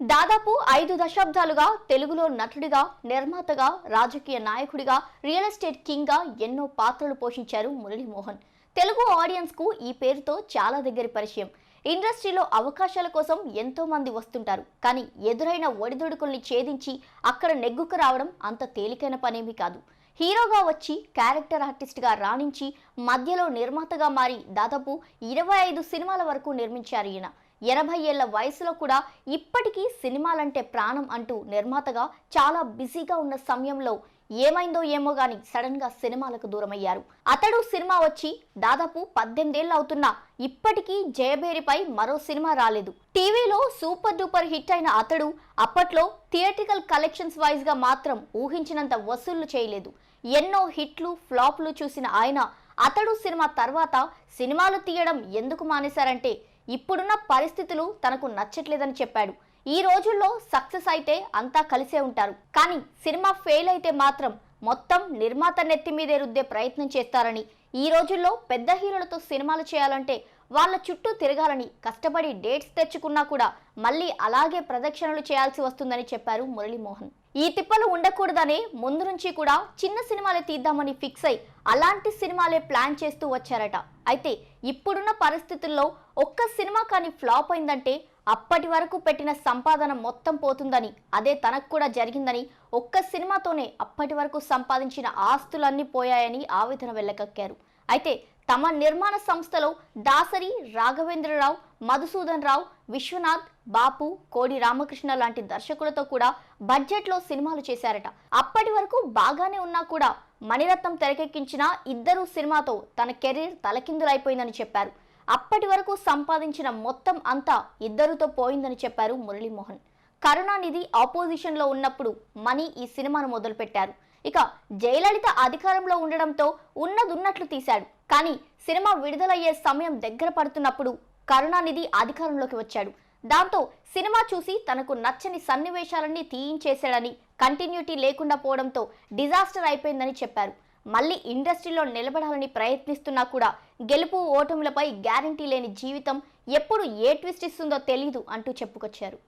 దాదాపు ఐదు దశాబ్దాలుగా తెలుగులో నటుడిగా నిర్మాతగా రాజకీయ నాయకుడిగా రియల్ ఎస్టేట్ కింగ్గా ఎన్నో పాత్రలు పోషించారు మురళీమోహన్. తెలుగు ఆడియన్స్కు ఈ పేరుతో చాలా దగ్గరి పరిచయం. ఇండస్ట్రీలో అవకాశాల కోసం ఎంతో మంది వస్తుంటారు. కానీ ఎదురైన ఒడిదుడుకుల్ని ఛేదించి అక్కడ నెగ్గుకు రావడం అంత తేలికైన పనేమీ కాదు. హీరోగా వచ్చి క్యారెక్టర్ ఆర్టిస్ట్గా రాణించి మధ్యలో నిర్మాతగా మారి దాదాపు ఇరవై ఐదు సినిమాల వరకు నిర్మించారు ఈయన. ఎనభై ఏళ్ళ వయసులో కూడా ఇప్పటికీ సినిమాలంటే ప్రాణం అంటూ నిర్మాతగా చాలా బిజీగా ఉన్న సమయంలో ఏమైందో ఏమో గాని సడన్గా సినిమాలకు దూరమయ్యారు. అతడు సినిమా వచ్చి దాదాపు పద్దెనిమిదేళ్ళు అవుతున్నా ఇప్పటికీ జయబేరిపై మరో సినిమా రాలేదు. టీవీలో సూపర్ డూపర్ హిట్ అయిన అతడు అప్పట్లో థియేట్రికల్ కలెక్షన్స్ వైజ్గా మాత్రం ఊహించినంత వసూళ్ళు చేయలేదు. ఎన్నో హిట్లు ఫ్లాప్లు చూసిన ఆయన అతడు సినిమా తర్వాత సినిమాలు తీయడం ఎందుకు మానేశారంటే ఇప్పుడున్న పరిస్థితులు తనకు నచ్చట్లేదని చెప్పాడు. ఈ రోజుల్లో సక్సెస్ అయితే అంతా కలిసే ఉంటారు. కానీ సినిమా ఫెయిల్ అయితే మాత్రం మొత్తం నిర్మాత నెత్తి మీదే రుద్దే ప్రయత్నం చేస్తారని ఈ రోజుల్లో పెద్ద హీరోలతో సినిమాలు చేయాలంటే వాళ్ళ చుట్టూ తిరగాలని కష్టపడి డేట్స్ తెచ్చుకున్నా కూడా మళ్ళీ అలాగే ప్రదక్షిణలు చేయాల్సి వస్తుందని చెప్పారు మురళీమోహన్. ఈ తిప్పలు ఉండకూడదనే ముందు నుంచి కూడా చిన్న సినిమాలే తీద్దామని ఫిక్స్ అయి అలాంటి సినిమాలే ప్లాన్ చేస్తూ వచ్చారట. అయితే ఇప్పుడున్న పరిస్థితుల్లో ఒక్క సినిమా కానీ ఫ్లాప్ అయిందంటే అప్పటి వరకు పెట్టిన సంపాదన మొత్తం పోతుందని అదే తనకు కూడా జరిగిందని ఒక్క సినిమాతోనే అప్పటి వరకు సంపాదించిన ఆస్తులన్నీ పోయాయని ఆవేదన వెళ్ళకక్కారు అయితే తమ నిర్మాణ సంస్థలో దాసరి రాఘవేంద్రరావు మధుసూదన్ రావు విశ్వనాథ్ బాపు కోడి రామకృష్ణ లాంటి దర్శకులతో కూడా బడ్జెట్లో సినిమాలు చేశారట. అప్పటి వరకు బాగానే ఉన్నా కూడా మణిరత్నం తెరకెక్కించిన ఇద్దరు సినిమాతో తన కెరీర్ తలకిందులైపోయిందని చెప్పారు. అప్పటి వరకు సంపాదించిన మొత్తం అంతా ఇద్దరుతో పోయిందని చెప్పారు మురళీమోహన్. కరుణానిధి ఆపోజిషన్లో ఉన్నప్పుడు మనీ ఈ సినిమాను మొదలుపెట్టారు. ఇక జయలలిత అధికారంలో ఉండడంతో ఉన్నదున్నట్లు తీశాడు. కానీ సినిమా విడుదలయ్యే సమయం దగ్గర పడుతున్నప్పుడు కరుణానిధి అధికారంలోకి వచ్చాడు. దాంతో సినిమా చూసి తనకు నచ్చని సన్నివేశాలన్నీ తీయించేశాడని కంటిన్యూటీ లేకుండా పోవడంతో డిజాస్టర్ అయిపోయిందని చెప్పారు. మళ్ళీ ఇండస్ట్రీలో నిలబడాలని ప్రయత్నిస్తున్నా కూడా గెలుపు ఓటములపై గ్యారంటీ లేని జీవితం ఎప్పుడు ఏ ట్విస్ట్ ఇస్తుందో తెలీదు అంటూ చెప్పుకొచ్చారు.